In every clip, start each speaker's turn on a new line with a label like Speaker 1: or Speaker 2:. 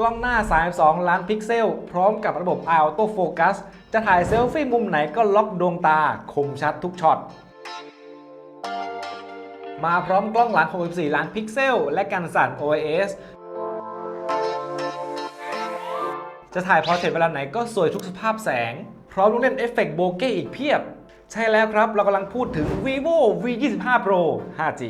Speaker 1: กล้องหน้า 32 ล้านพิกเซล พร้อมกับระบบ Eye Auto Focus จะถ่ายเซลฟี่มุมไหนก็ล็อกดวงตาคมชัดทุกช็อตมาพร้อมกล้องหลัง 64 ล้านพิกเซล และกันสั่น OIS จะถ่ายพอเทรตเวลาไหนก็สวยทุกสภาพแสง พร้อมลูกเล่นเอฟเฟกต์โบเก้อีกเพียบ ใช่แล้วครับ เรากำลังพูดถึง vivo v 2 5 pro 5G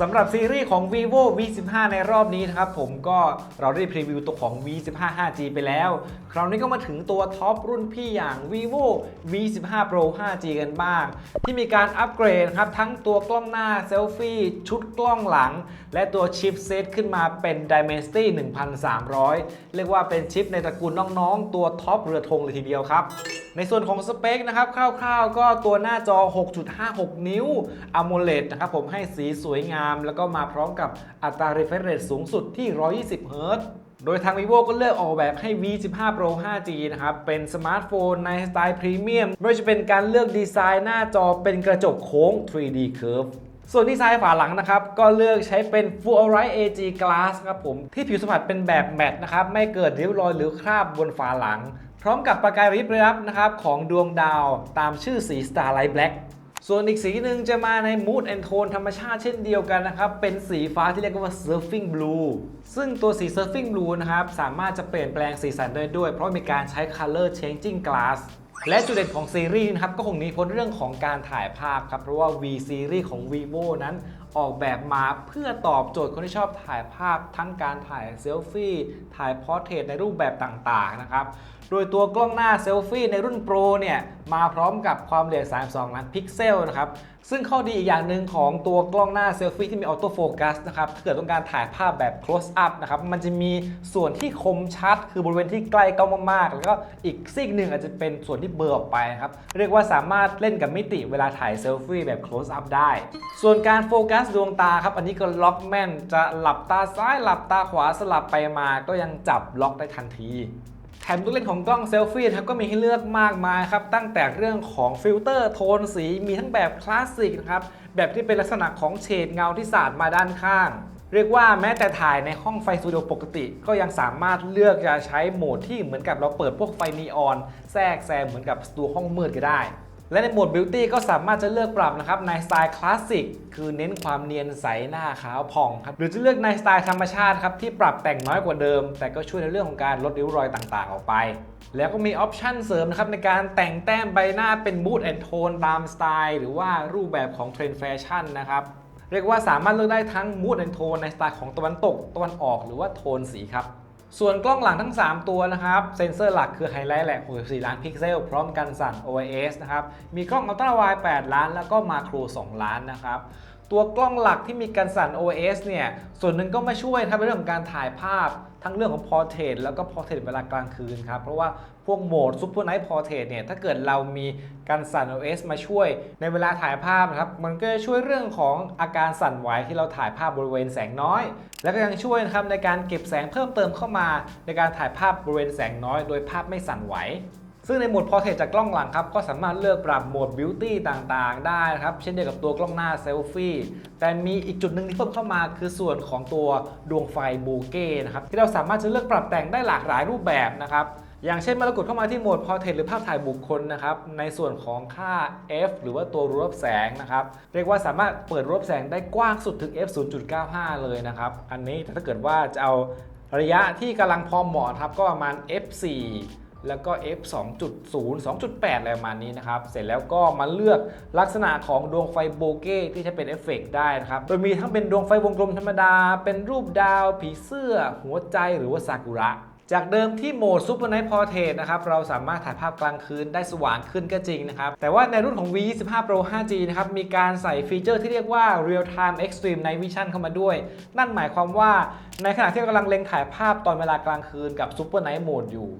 Speaker 1: สำหรับซีรีส์ของ vivo v 1 5 ในรอบนี้นะครับผมก็เราได้พรีวิวตัวของ v 1 5 5G ไปแล้ว คราวนี้ก็มาถึงตัวท็อปรุ่นพี่อย่าง vivo v 1 5 pro 5G กันบ้าง ที่มีการอัปเกรดครับทั้งตัวกล้องหน้าเซลฟี่ชุดกล้องหลัง และตัวชิปเซตขึ้นมาเป็น Dimensity 1300 เรียกว่าเป็นชิปในตระกูลน้องๆ ตัวท็อปเรือธงเลยทีเดียวครับ ในส่วนของสเปคนะครับคร่าวๆ ก็ตัวหน้าจอ 6.56 นิ้ว AMOLED นะครับผมให้สีสวยงามแล้วก็มาพร้อมกับอัตรา refresh rate สูงสุดที่ 120 Hz โดยทาง vivo ก็เลือกออกแบบให้ v 1 5 pro 5G นะครับ เป็นสมาร์ทโฟนในสไตล์พรีเมียมไม่ว่าจะเป็นการเลือกดีไซน์หน้าจอเป็นกระจกโค้ง 3D curve ส่วนดีไซน์ฝาหลังนะครับ ก็เลือกใช้เป็น Fluorite AG Glass ครับผม ที่ผิวสัมผัสเป็นแบบแมตต์นะครับ ไม่เกิดริ้วรอยหรือคราบบนฝาหลัง พร้อมกับประกายริบรับนะครับ ของดวงดาวตามชื่อสี Starlight Black ส่วนอีกสีหนึ่งจะมาใน Mood and Tone ธรรมชาติเช่นเดียวกันนะครับ เป็นสีฟ้าที่เรียกว่า Surfing Blue ซึ่งตัวสี Surfing Blue นะครับ สามารถจะเปลี่ยนแปลงสีสันได้ด้วย เพราะมีการใช้ Color Changing Glass และจุดเด่นของซีรีส์นะครับ ก็คงนี้พ้นเรื่องของการถ่ายภาพครับ เพราะว่า V Series ของ vivo นั้นออกแบบมาเพื่อตอบโจทย์คนที่ชอบถ่ายภาพทั้งการถ่ายเซลฟี่ถ่ายพอร์เทรตในรูปแบบต่างๆนะครับ โดยตัวกล้องหน้าเซลฟี่ในรุ่น Pro เนี่ยมาพร้อมกับความละเอียด 32 ล้านพิกเซลนะครับ ซึ่งข้อดีอีกอย่างหนึ่งของตัวกล้องหน้าเซลฟี่ที่มีออโต้โฟกัสนะครับ ถ้าเกิดต้องการถ่ายภาพแบบ close up นะครับ มันจะมีส่วนที่คมชัด คือบริเวณที่ใกล้กล้องมากๆ แล้วก็อีกซีกหนึ่งอาจจะเป็นส่วนที่เบลอออกไปนะครับ เรียกว่าสามารถเล่นกับมิติเวลาถ่ายเซลฟี่แบบ close up ได้ ส่วนการโฟกัสดวงตาครับ อันนี้ก็ล็อกแม่น จะหลับตาซ้ายหลับตาขวาสลับไปมา ก็ยังจับล็อกได้ทันที แถมลูกเล่นของกล้องเซลฟี่ครับก็มีให้เลือกมากมายครับ ตั้งแต่เรื่องของฟิลเตอร์โทนสีมีทั้งแบบคลาสสิกนะครับ แบบที่เป็นลักษณะของเฉดเงาที่สาดมาด้านข้าง เรียกว่าแม้แต่ถ่ายในห้องไฟสตูดิโอปกติ ก็ยังสามารถเลือกจะใช้โหมดที่เหมือนกับเราเปิดพวกไฟนีออน แทรกแซมเหมือนกับสตูห้องมืดก็ได้ และในโหมด Beauty ก็สามารถจะเลือกปรับนะครับในสไตล์คลาสสิกคือเน้นความเนียนใสหน้าขาวผ่องครับหรือจะเลือกในสไตล์ธรรมชาติครับที่ปรับแต่งน้อยกว่าเดิม แต่ก็ช่วยในเรื่องของการลดริ้วรอยต่างๆ ออกไป แล้วก็มีออปชันเสริมนะครับในการแต่งแต้มใบหน้าเป็น Mood and Tone ตามสไตล์หรือว่ารูปแบบของเทรนด์แฟชั่นนะครับเรียกว่าสามารถเลือกได้ทั้ง Mood and Tone ในสไตล์ของตะวันตกตะวันออกหรือว่าโทนสีครับ ส่วนกล้องหลังทั้ง 3 ตัวนะครับ เซนเซอร์หลักคือไฮไลท์แหละ64 ล้านพิกเซล พร้อมกันสั่น OIS นะครับ มีกล้องอัลตร้าไวด์8ล้าน แล้วก็มาโคร 2 ล้านนะครับตัวกล้องหลักที่มีการสั่น OS เนี่ย ส่วนหนึ่งก็มาช่วยนะครับในเรื่องของการถ่ายภาพ ทั้งเรื่องของพอเทดแล้วก็พอเทดเวลากลางคืนครับ เพราะว่าพวกโหมดซูเปอร์ไนท์พอเทดเนี่ยถ้าเกิดเรามีการสั่น OS มาช่วยในเวลาถ่ายภาพนะครับ มันก็จะช่วยเรื่องของอาการสั่นไหวที่เราถ่ายภาพบริเวณแสงน้อย แล้วก็ยังช่วยนะครับในการเก็บแสงเพิ่มเติมเข้ามา ในการถ่ายภาพบริเวณแสงน้อย โดยภาพไม่สั่นไหว ซึ่งในโหมด Portrait จากกล้องหลังครับก็สามารถเลือกปรับโหมด Beauty ต่างๆ ได้นะครับ เช่นเดียวกับตัวกล้องหน้าเซลฟี่ แต่มีอีกจุดหนึ่งที่เพิ่มเข้ามาคือส่วนของตัวดวงไฟโบเก้นะครับที่เราสามารถจะเลือกปรับแต่งได้หลากหลายรูปแบบนะครับอย่างเช่นเมื่อเรากดเข้ามาที่โหมด Portrait หรือภาพถ่ายบุคคลนะครับในส่วนของค่า f หรือว่าตัวรูรับแสงนะครับเรียกว่าสามารถเปิดรูรับแสงได้กว้างสุดถึง f 0.95 เลยนะครับอันนี้แต่ถ้าเกิดว่าจะเอาระยะที่กำลังพอเหมาะครับก็ประมาณ f 4 แล้วก็ f 2.0 2.8 อะไรประมาณนี้นะครับ เสร็จแล้วก็มาเลือกลักษณะของดวงไฟโบเก้ที่จะเป็นเอฟเฟกต์ได้นะครับ โดยมีทั้งเป็นดวงไฟวงกลมธรรมดา เป็นรูปดาว ผีเสื้อ หัวใจหรือว่าซากุระจากเดิมที่โหมด Super Night Portrait นะครับเราสามารถถ่ายภาพกลางคืนได้สว่างขึ้นก็จริงนะครับ แต่ว่าในรุ่นของ V25 Pro 5G นะครับมีการใส่ฟีเจอร์ที่เรียกว่า Real Time Extreme Night Vision เข้ามาด้วย นั่นหมายความว่าในขณะที่เรากำลังเล็งถ่ายภาพตอนเวลากลางคืนกับ Super Night Mode อยู่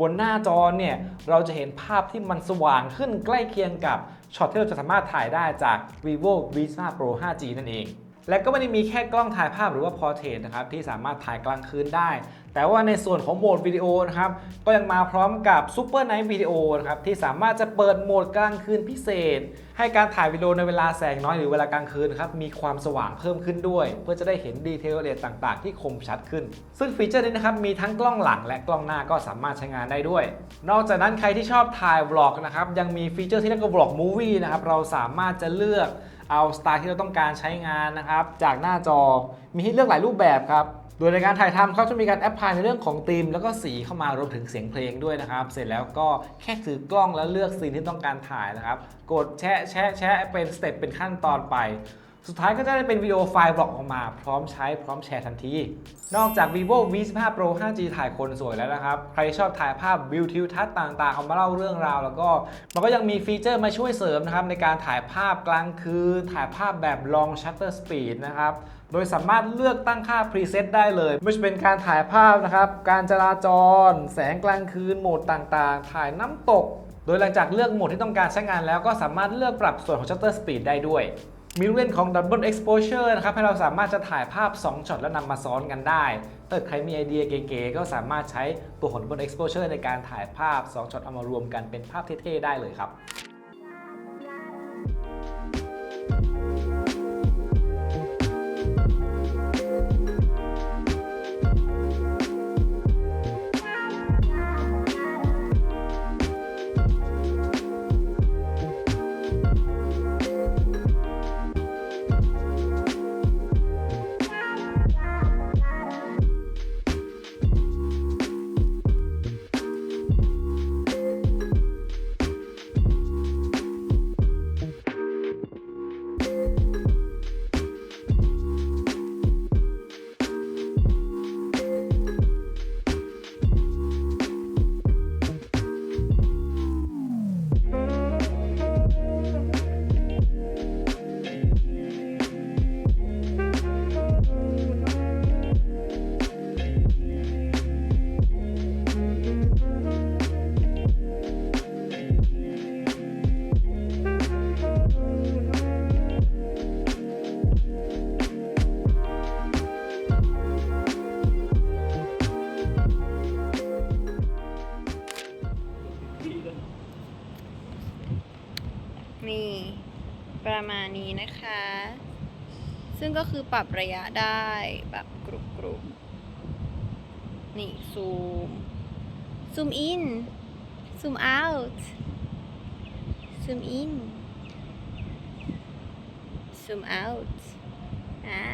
Speaker 1: บนหน้าจอเนี่ยเราจะเห็นภาพที่มันสว่างขึ้นใกล้เคียงกับช็อตที่เราจะสามารถถ่ายได้จาก vivo viva pro 5g นั่นเอง และก็ไม่ได้มีแค่กล้องถ่ายภาพหรือว่า portrait นะครับที่สามารถถ่ายกลางคืนได้ แต่ว่าในส่วนของโหมดวิดีโอนะครับก็ยังมาพร้อมกับ Super Night Video นะครับที่สามารถจะเปิดโหมดกลางคืนพิเศษ ให้การถ่ายวิดีโอในเวลาแสงน้อยหรือเวลากลางคืนครับมีความสว่างเพิ่มขึ้นด้วย เพื่อจะได้เห็นดีเทลเอียต่างๆ ที่คมชัดขึ้น ซึ่งฟีเจอร์นี้นะครับมีทั้งกล้องหลังและกล้องหน้าก็สามารถใช้งานได้ด้วย นอกจากนั้นใครที่ชอบถ่ายบล็อกนะครับยังมีฟีเจอร์ที่เรียกว่าบล็อกมูวี่นะครับเราสามารถจะเลือก เอาสไตล์ที่เราต้องการใช้งานนะครับ จากหน้าจอมีให้เลือกหลายรูปแบบครับโดยในการถ่ายทำเขาจะมีการแอปพลายในเรื่องของธีม แล้วก็สีเข้ามารวมถึงเสียงเพลงด้วยนะครับ เสร็จแล้วก็แค่ถือกล้องแล้วเลือกซีนที่ต้องการถ่ายนะครับ กดแชะแชะแชะเป็นสเต็ปเป็นขั้นตอนไป สุดท้ายก็จะได้เป็นวิดีโอไฟล์บล็อกออกมาพร้อมใช้พร้อมแชร์ทันที นอกจาก vivo v15 pro 5g ถ่ายคนสวยแล้วนะครับ ใครชอบถ่ายภาพวิวทิวทัศน์ต่างๆ เอามาเล่าเรื่องราว แล้วก็มันก็ยังมีฟีเจอร์มาช่วยเสริมนะครับ ในการถ่ายภาพกลางคืน ถ่ายภาพแบบ long shutter speed นะครับโดยสามารถเลือกตั้งค่า preset ได้เลย ไม่ว่าจะเป็นการถ่ายภาพนะครับ การจราจร แสงกลางคืน โหมดต่างๆ ถ่ายน้ำตก โดยหลังจากเลือกโหมดที่ต้องการใช้งานแล้วก็สามารถเลือกปรับส่วนของ shutter speed ได้ด้วย มีลูกเล่นของ Double Exposure นะครับ ให้เราสามารถจะถ่ายภาพ 2ช็อตแล้วนำมาซ้อนกันได้ ถ้าใครมีไอเดียเก๋ๆก็สามารถใช้ตัวของ Double Exposure ในการถ่ายภาพ 2ช็อตเอามารวมกันเป็นภาพเท่ๆได้เลยครับ
Speaker 2: ประมาณนี้นะคะ ซึ่งก็คือปรับระยะได้แบบกรุบกรุบนี่ซูม ซูมอิน ซูมเอาท์ ซูมอิน ซูมเอาท์ อ่า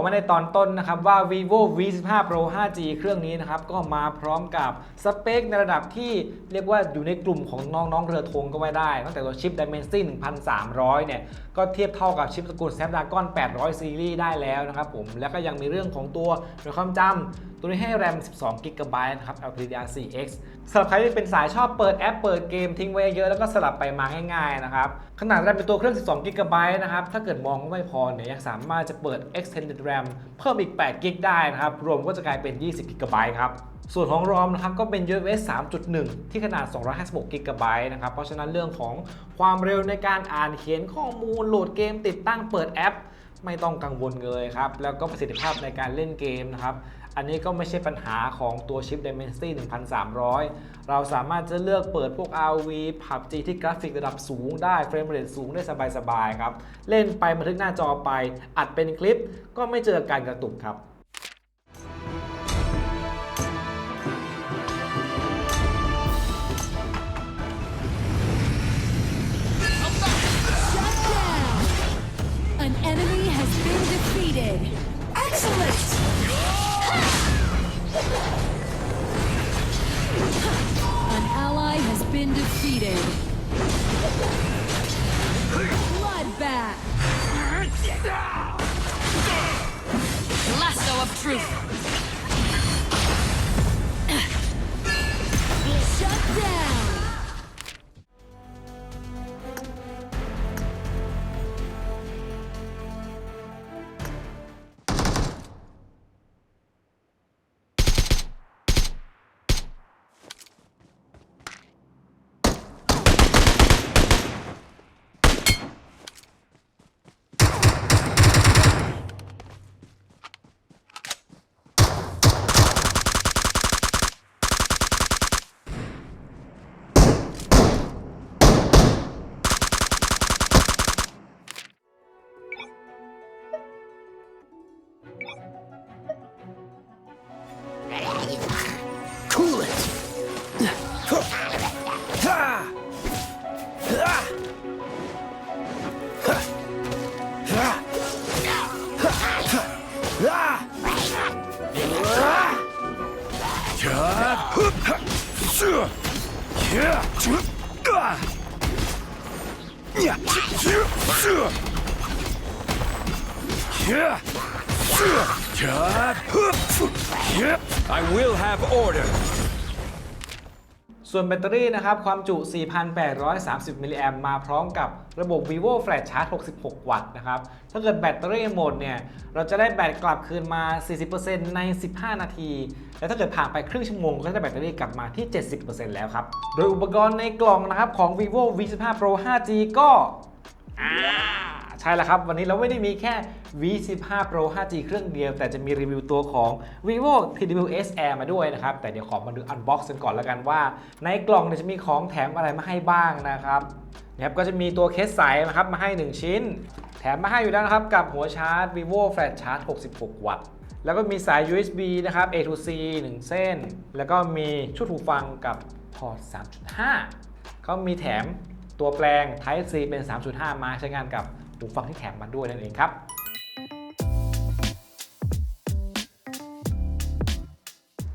Speaker 1: บอกไว้ในตอนต้นนะครับว่า vivo v15 pro 5g เครื่องนี้นะครับ ก็มาพร้อมกับสเปคในระดับที่เรียกว่าอยู่ในกลุ่มของน้องๆเรือธงก็ว่าได้ ตั้งแต่ตัวชิป Dimensity 1300 เนี่ย ก็เทียบเท่ากับชิปสกุล Snapdragon 800 series ได้แล้วนะครับผม แล้วก็ยังมีเรื่องของตัวหน่วยความจำ ตัวนี้ให้ RAM 12 g b นะครับ LPDDR4X สำหรับใครที่เป็นสายชอบเปิดแอปเปิดเกมทิ้งไว้เยอะแล้วก็สลับไปมาง่ายๆนะครับ ขนาด RAM เป็นตัวเครื่อง 12 g b นะครับ ถ้าเกิดมองว่าไม่พอเนี่ยยังสามารถจะเปิด Extended RAM เพิ่มอีก 8 g b ได้นะครับ รวมก็จะกลายเป็น 20 g b ครับส่วนของ ROM นะครับก็เป็น UFS 3.1 ที่ขนาด 256 g b นะครับ เพราะฉะนั้นเรื่องของความเร็วในการอ่านเขียนข้อมูลโหลดเกมติดตั้งเปิดแอป ไม่ต้องกังวลเลยครับ แล้วก็ประสิทธิภาพในการเล่นเกมนะครับ อันนี้ก็ไม่ใช่ปัญหาของตัวชิป Dimensity 1300 เราสามารถจะเลือกเปิดพวก RV PUBG ที่กราฟิกระดับสูงได้เฟรมเรทสูงได้สบายๆครับ เล่นไปบันทึกหน้าจอไปอัดเป็นคลิป ก็ไม่เจอการกระตุกครับ
Speaker 3: An ally has been defeated. Bloodbath.
Speaker 4: Lasso of truth.
Speaker 5: I will have order.
Speaker 1: ส่วนแบตเตอรี่นะครับความจุ 4,830 มิลลิแอมมาพร้อมกับระบบ vivo flash charge 66 วัตต์นะครับ ถ้าเกิดแบตเตอรี่หมดเนี่ย เราจะได้แบตกลับคืนมา 40%ใน 15 นาที และถ้าเกิดผ่านไปครึ่งชั่วโมง ก็จะได้แบตเตอรี่กลับมาที่ 70%แล้วครับ โดยอุปกรณ์ในกล่องนะครับของ vivo v15 pro 5g ก็ ใช่แล้วครับ วันนี้เราไม่ได้มีแค่ V15 Pro 5G เครื่องเดียว แต่จะมีรีวิวตัวของ vivo TWS Air มาด้วยนะครับ แต่เดี๋ยวขอมาดูอันบ็อกซ์กันก่อนแล้วกันว่า ในกล่องเนี่ยจะมีของแถมอะไรมาให้บ้างนะครับนะครับก็จะมีตัวเคสใสนะครับมาให้ 1 ชิ้น แถมมาให้อยู่แล้วนะครับ กับหัวชาร์จ vivo flash charge 66 วัตต์แล้วก็มีสาย USB นะครับ A to C 1 เส้น แล้วก็มีชุดหูฟังกับพอร์ต 3.5 เขามีแถมตัวแปลง Type C เป็น 3.5 มาใช้งานกับ หูฟังที่แถมมาด้วยนั่นเองครับ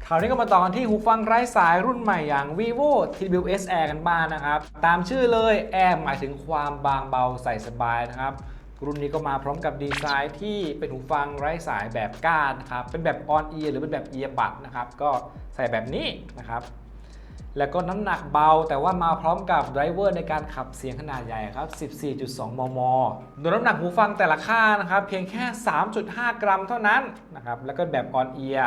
Speaker 1: คราวนี้ก็มาต่อกันที่หูฟังไร้สายรุ่นใหม่อย่าง vivo TWS Air กันบ้างนะครับ ตามชื่อเลย Air หมายถึงความบางเบาใส่สบายนะครับ รุ่นนี้ก็มาพร้อมกับดีไซน์ที่เป็นหูฟังไร้สายแบบก้านนะครับ เป็นแบบ on ear หรือเป็นแบบ ear bud นะครับ ก็ใส่แบบนี้นะครับ แล้วก็น้ำหนักเบาแต่ว่ามาพร้อมกับไดรเวอร์ในการขับเสียงขนาดใหญ่ครับ 14.2 มม โดยน้ำหนักหูฟังแต่ละข้างนะครับ เพียงแค่ 3.5 กรัมเท่านั้นนะครับ แล้วก็แบบออนเอีย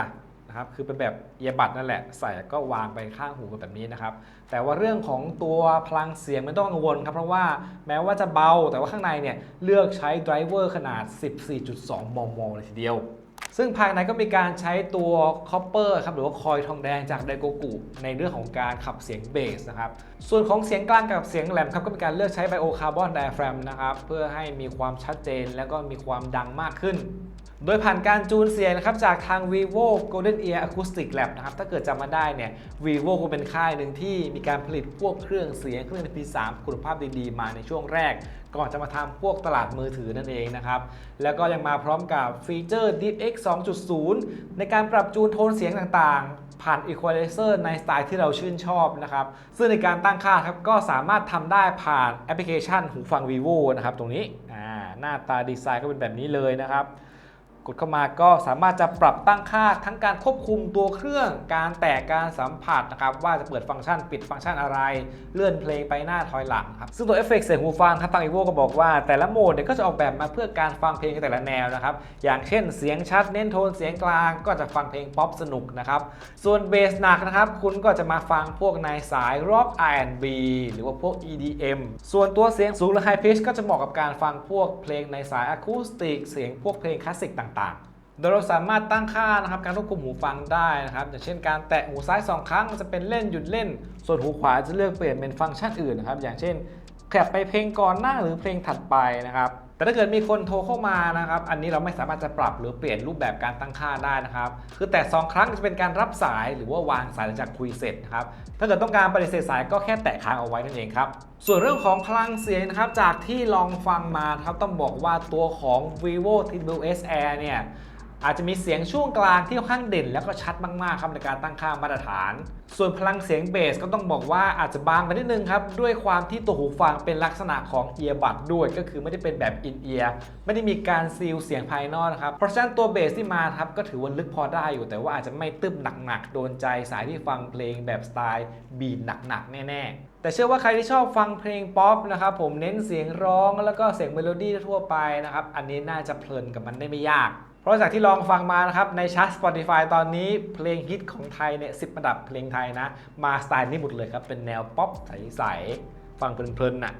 Speaker 1: นะครับ คือเป็นแบบเอียบัดนั่นแหละ ใส่ก็วางไปข้างหูแบบนี้นะครับ แต่ว่าเรื่องของตัวพลังเสียงไม่ต้องกังวลครับ เพราะว่าแม้ว่าจะเบาแต่ว่าข้างในเนี่ยเลือกใช้ไดรเวอร์ขนาด 14.2 มม เลยทีเดียว ซึ่งภายในก็มีการใช้ตัวคอปเปอร์ครับหรือว่าคอยทองแดงจากไดโกกุในเรื่องของการขับเสียงเบสนะครับ ส่วนของเสียงกลางกับเสียงแหลมครับก็มีการเลือกใช้ไบโอคาร์บอนไดอะแฟรมนะครับเพื่อให้มีความชัดเจนและก็มีความดังมากขึ้น โดยผ่านการจูนเสียงนะครับจากทาง vivo golden ear acoustic lab นะครับถ้าเกิดจำมาได้เนี่ย vivo ก็เป็นค่ายหนึ่งที่มีการผลิตพวกเครื่องเสียงเครื่อง MP3 คุณภาพดีๆ มาในช่วงแรก ก่อนจะมาทำพวกตลาดมือถือนั่นเองนะครับ แล้วก็ยังมาพร้อมกับฟีเจอร์ DeepX 2.0 ในการปรับจูนโทนเสียงต่างๆ ผ่าน Equalizer ในสไตล์ที่เราชื่นชอบนะครับ ซึ่งในการตั้งค่าครับก็สามารถทำได้ผ่านแอปพลิเคชันหูฟัง vivo นะครับตรงนี้หน้าตาดีไซน์ก็เป็นแบบนี้เลยนะครับ กดเข้ามาก็สามารถจะปรับตั้งค่าทั้งการควบคุมตัวเครื่อง การแตะการสัมผัสนะครับว่าจะเปิดฟังก์ชันปิดฟังก์ชันอะไร เลื่อนเพลงไปหน้าถอยหลังครับซึ่งตัวเอฟเฟกต์เสียงหูฟังครับทาง Evo ก็บอกว่าแต่ละโหมดเนี่ยก็จะออกแบบมาเพื่อการฟังเพลงในแต่ละแนวนะครับอย่างเช่นเสียงชัดเน้นโทนเสียงกลางก็จะฟังเพลงป๊อปสนุกนะครับส่วนเบสหนักนะครับคุณก็จะมาฟังพวกในสาย Rock R&B หรือว่าพวก EDM ส่วนตัวเสียงสูงหรือ High Pitch ก็จะเหมาะกับการฟังพวกเพลงในสายอะคูสติกเสียงพวกเพลงคลาสสิกต่างๆ โดยเราสามารถตั้งค่านะครับการควบคุมหูฟังได้นะครับอย่างเช่นการแตะหูซ้าย 2 ครั้งจะเป็นเล่นหยุดเล่น ส่วนหูขวาจะเลือกเปลี่ยนเป็นฟังก์ชันอื่นนะครับอย่างเช่นแคบไปเพลงก่อนหน้าหรือเพลงถัดไปนะครับ แต่ถ้าเกิดมีคนโทรเข้ามานะครับ อันนี้เราไม่สามารถจะปรับหรือเปลี่ยนรูปแบบการตั้งค่าได้นะครับ คือแต่สองครั้งจะเป็นการรับสายหรือว่าวางสายหลังจากคุยเสร็จนะครับ ถ้าเกิดต้องการปฏิเสธสายก็แค่แตะค้างเอาไว้นั่นเองครับ ส่วนเรื่องของพลังเสียงนะครับ จากที่ลองฟังมาครับ ต้องบอกว่าตัวของ vivo TWS Air เนี่ย อาจจะมีเสียงช่วงกลางที่ค่อนข้างเด่น แล้วก็ชัดมากๆครับในการตั้งค่ามาตรฐาน ส่วนพลังเสียงเบสก็ต้องบอกว่าอาจจะบางไปนิดนึงครับ ด้วยความที่ตัวหูฟังเป็นลักษณะของเอียบัดด้วย ก็คือไม่ได้เป็นแบบอินเอียร์ไม่ได้มีการซีลเสียงภายนอกนะครับ เพราะฉะนั้นตัวเบสที่มาครับก็ถือว่าลึกพอได้อยู่ แต่ว่าอาจจะไม่ตึ้มหนักๆโดนใจสายที่ฟังเพลงแบบสไตล์บีทหนักๆแน่ๆแต่เชื่อว่าใครที่ชอบฟังเพลงป๊อปนะครับผมเน้นเสียงร้องแล้วก็เสียงเมโลดี้ทั่วไปนะครับ อันนี้น่าจะเพลินกับมันได้ไม่ยาก ราะจากที่ลองฟังมานะครับ ในชาร์ต Spotify ตอนนี้เพลงฮิตของไทยเนี่ยสิบอันดับเพลงไทยนะ มาสไตล์นี้หมดเลยครับ เป็นแนวป๊อปใส ๆ ฟังเพลินๆน่ะ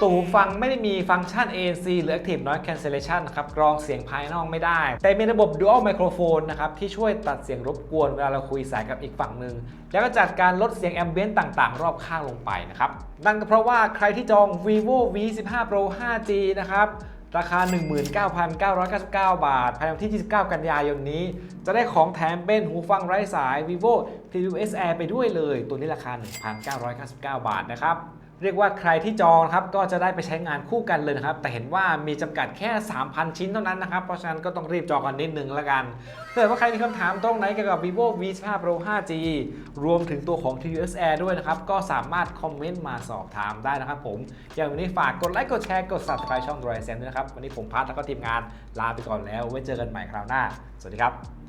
Speaker 1: ตัวหูฟังไม่ได้มีฟังก์ชัน ANC หรือ Active Noise Cancellation นะครับกรองเสียงภายนอกไม่ได้ แต่มีระบบ Dual Microphone นะครับ ที่ช่วยตัดเสียงรบกวนเวลาเราคุยสายกับอีกฝั่งหนึ่ง แล้วก็จัดการลดเสียงแอมเบียนต์ต่างๆ รอบข้างลงไปนะครับ นั่นก็เพราะว่าใครที่จอง vivo v 1 5 pro 5g นะครับ ราคา 19,999 บาท ภายในวันที่ 29 กันยายนนี้ จะได้ของแถมเป็นหูฟังไร้สาย vivo TWS Air ไปด้วยเลย ตัวนี้ราคา 1,999 บาทนะครับ เรียกว่าใครที่จองครับก็จะได้ไปใช้งานคู่กันเลยนะครับ แต่เห็นว่ามีจำกัดแค่ 3,000 ชิ้นเท่านั้นนะครับ เพราะฉะนั้นก็ต้องรีบจองกันนิดนึงแล้วกันถ้าเกิดว่าใครมีคำถามตรงไหนเกี่ยวกับ vivo v 5 pro 5g รวมถึงตัวของ TWS Air ด้วยนะครับ ก็สามารถคอมเมนต์มาสอบถามได้นะครับผม อย่างวันนี้ฝากกดไลค์กดแชร์กด subscribe ช่อง r o y s e n ด้วยนะครับ วันนี้ผมพัทแล้วก็ทีมงานลาไปก่อนแล้วไว้เจอกันใหม่คราวหน้า สวัสดีครับ